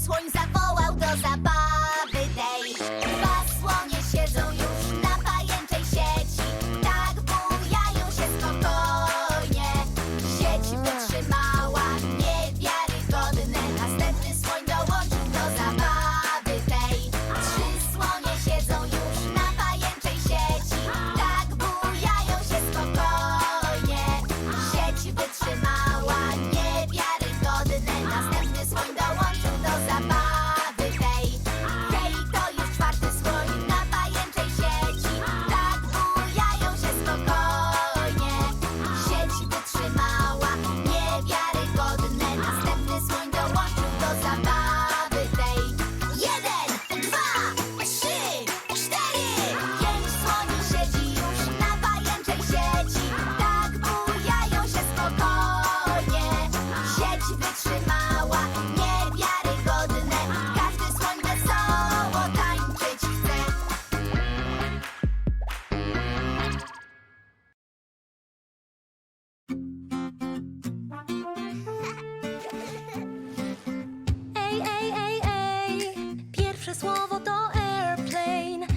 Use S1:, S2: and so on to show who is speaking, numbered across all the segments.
S1: best ones pierwsze słowo to airplane,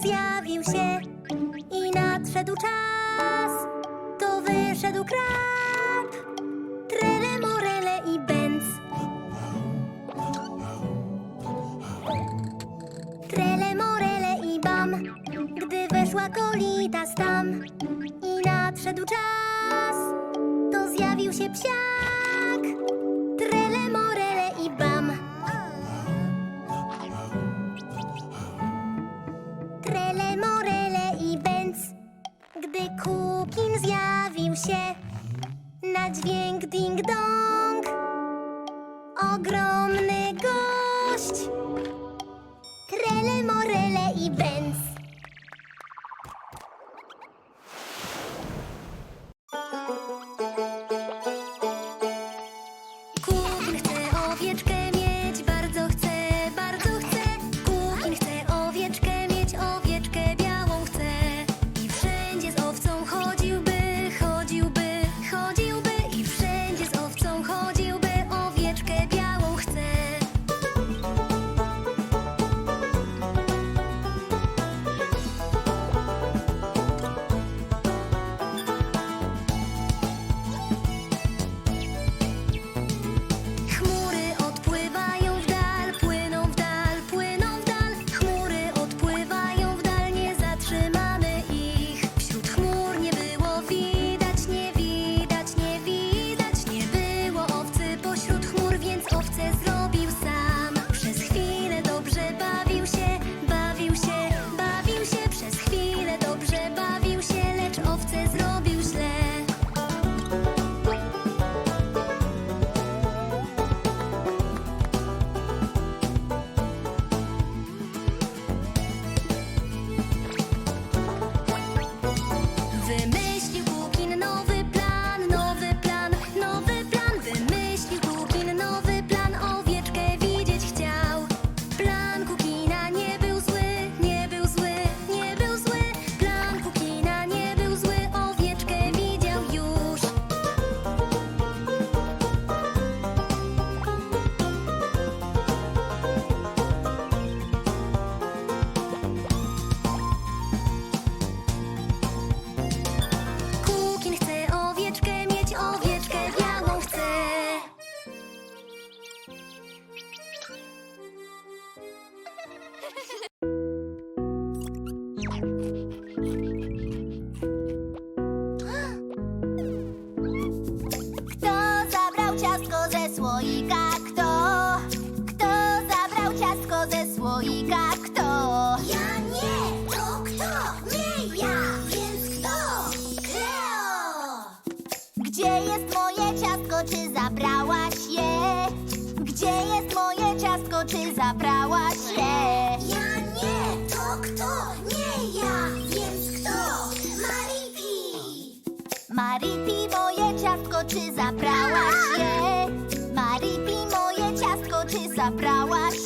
S1: Zjawił się i nadszedł czas, to wyszedł krab, trele, morele i bęc. Trele, morele i bam, gdy weszła kolita tam i nadszedł czas, to zjawił się psiak.
S2: grow. zabrałaś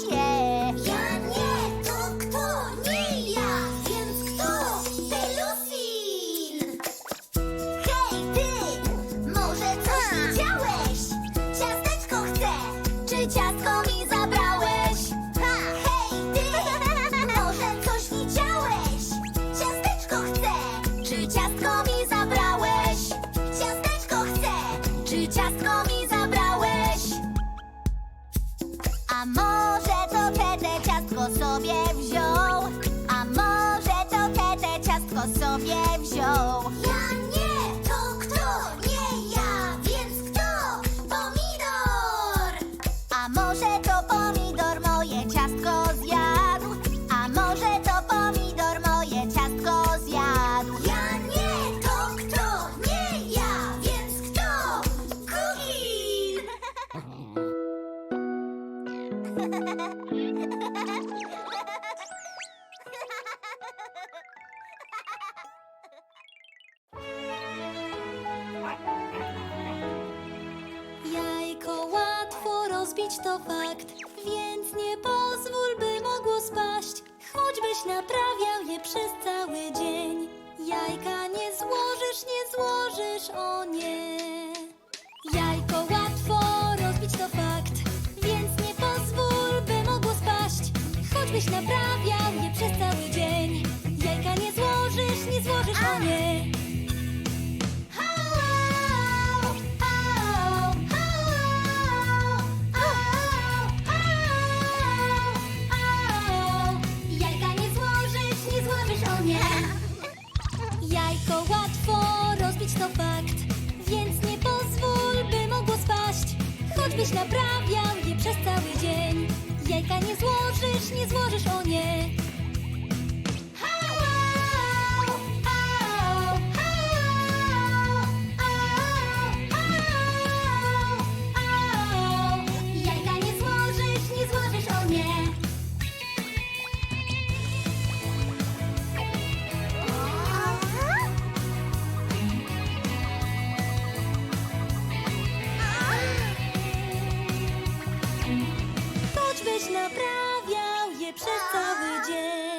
S1: przez cały dzień.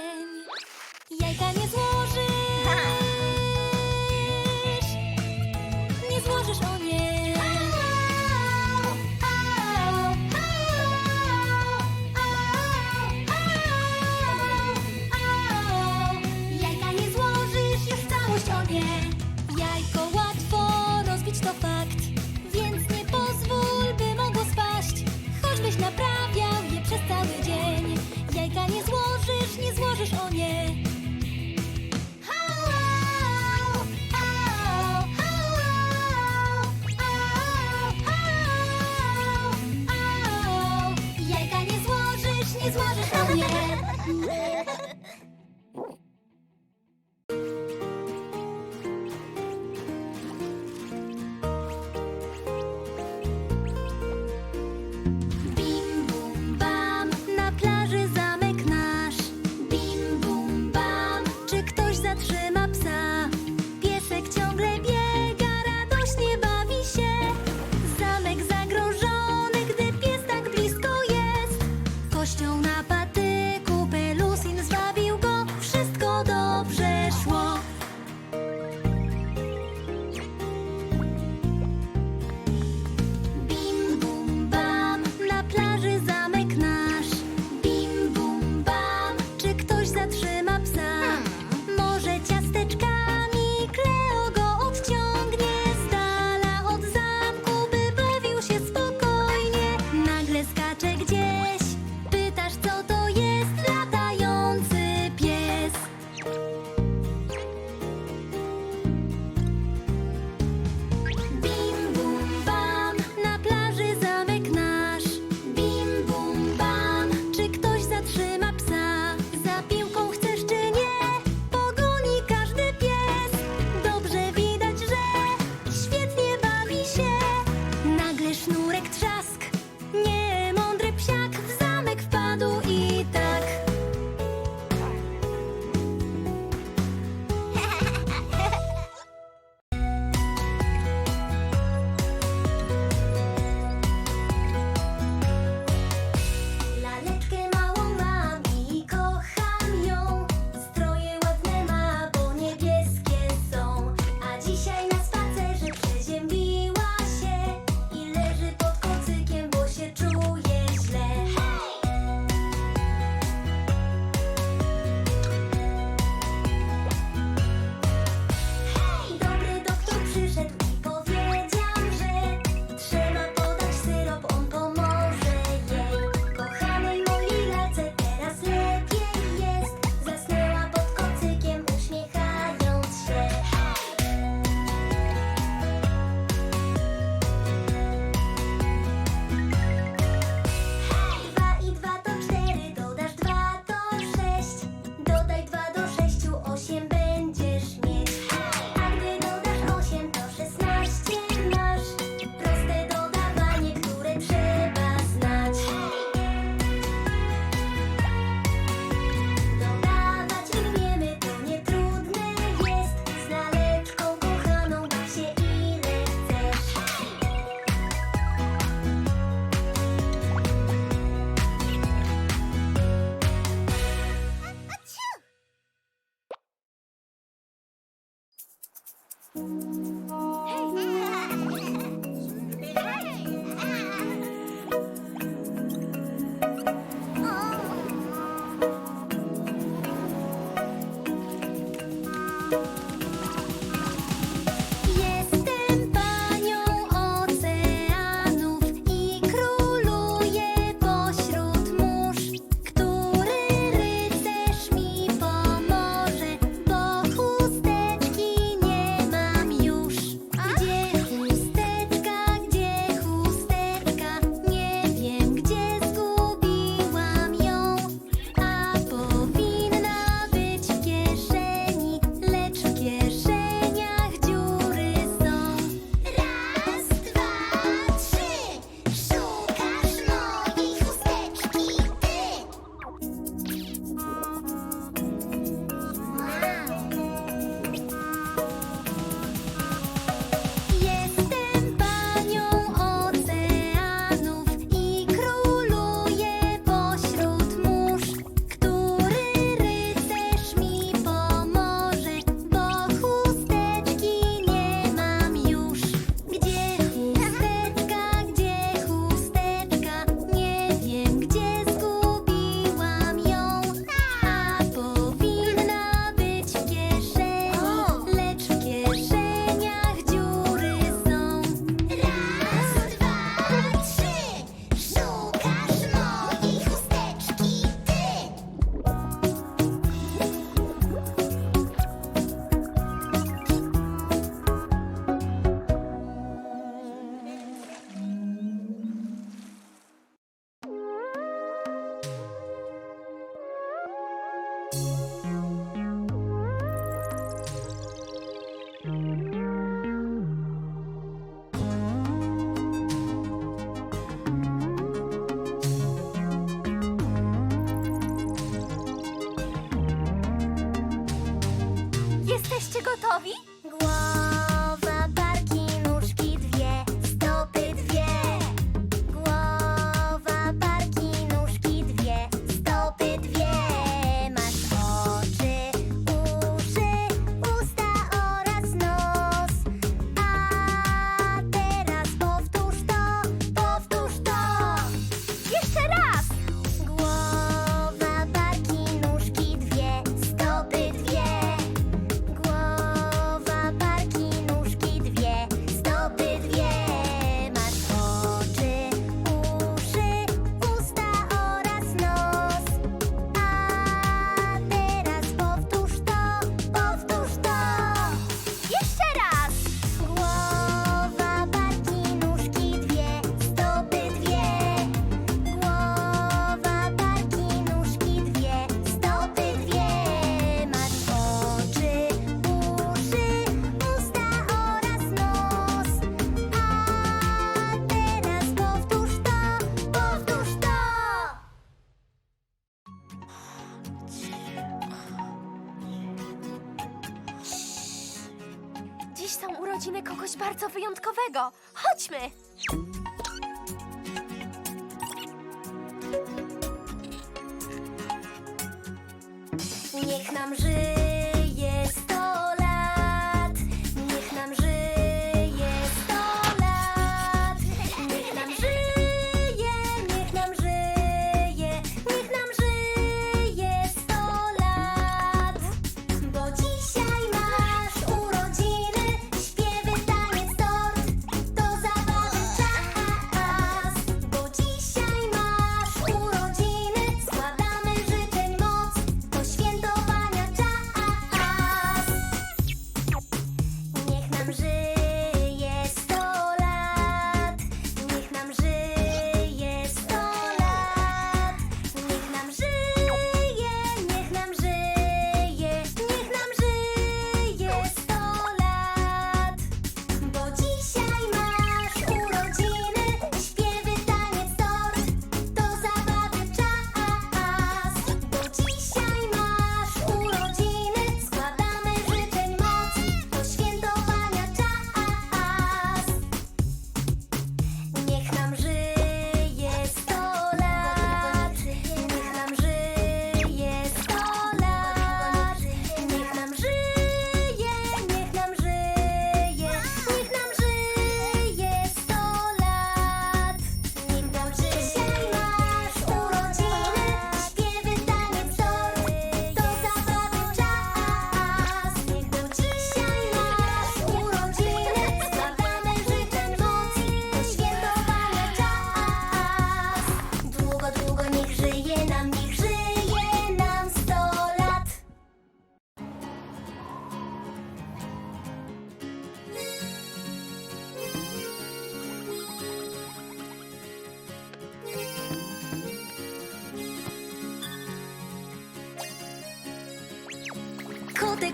S1: Gotowi?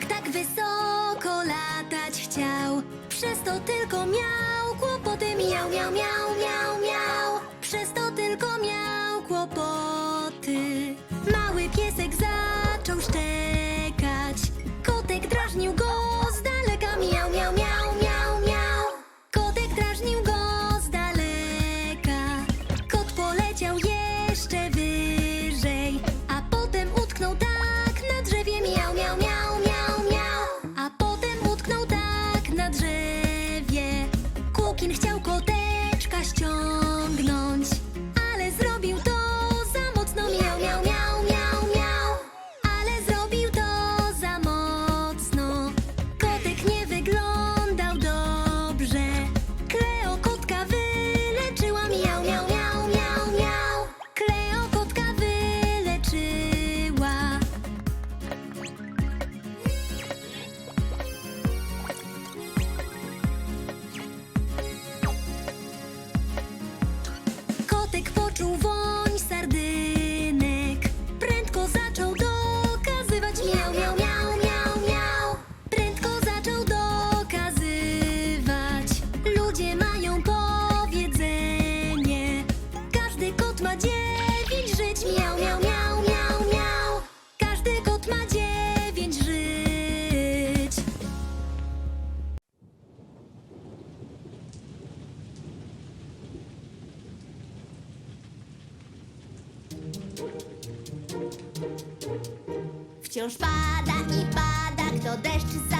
S1: tak wysoko latać chciał. Przez to tylko miał kłopoty miał, miał, miał, miał.
S2: Wciąż pada i pada, kto deszcz za